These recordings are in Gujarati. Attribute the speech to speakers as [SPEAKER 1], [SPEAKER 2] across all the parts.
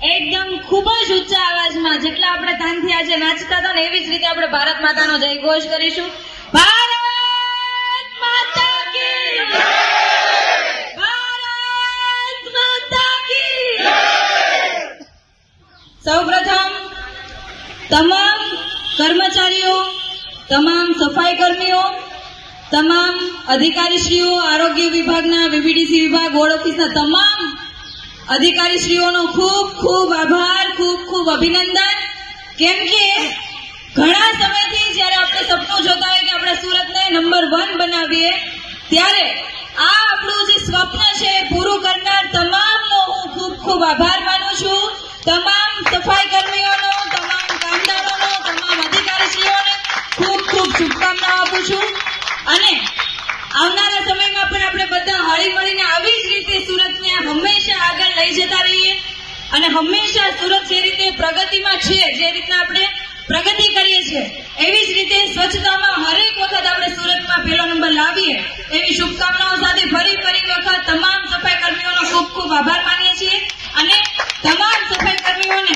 [SPEAKER 1] ખૂબ જ ઊંચા અવાજમાં જેટલા આપણે તાનથી આજે નાચતા હતા ને એવી જ રીતે આપણે ભારત માતાનો જય ઘોષ કરીશું. ભારત માતા કી ભારત માતા કી સૌપ્રથમ તમામ કર્મચારીઓ, તમામ સફાઈ કર્મીઓ, તમામ અધિકારીશ્રીઓ, આરોગ્ય વિભાગના, વીવીડીસી વિભાગ, વોર્ડ ઓફિસના તમામ અધિકારીશ્રીઓનો ખૂબ ખૂબ આભાર, ખૂબ ખૂબ અભિનંદન. કેમ કે ઘણા સમયથી જ્યારે આપણે સપનું જોતા હોય કે આપણે સુરતને નંબર વન બનાવીએ, ત્યારે આ આપણું જે સ્વપ્ન છે પૂરું કરનાર તમામનો હું ખૂબ ખૂબ આભાર માનું છું. અને હંમેશા સુરત જે રીતે પ્રગતિમાં છે, જે રીતના આપણે પ્રગતિ કરીએ છીએ, એવી જ રીતે સ્વચ્છતામાં હરેક વખત આપણે સુરતમાં પહેલો નંબર લાવીએ, એવી શુભકામનાઓ સાથે ફરી ફરી વખત તમામ સફાઈ કર્મીઓનો ખૂબ ખૂબ આભાર માનીએ છીએ. અને તમામ સફાઈ કર્મીઓને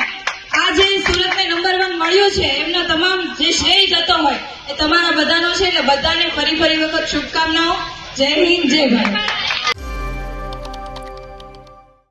[SPEAKER 1] આ જે સુરતને નંબર વન મળ્યું છે, એમનો તમામ જે શ્રેય જતો હોય, એ તમારા બધાનો છે. એટલે બધાને ફરી ફરી વખત શુભકામનાઓ. જય હિન્દ, જય ભારત.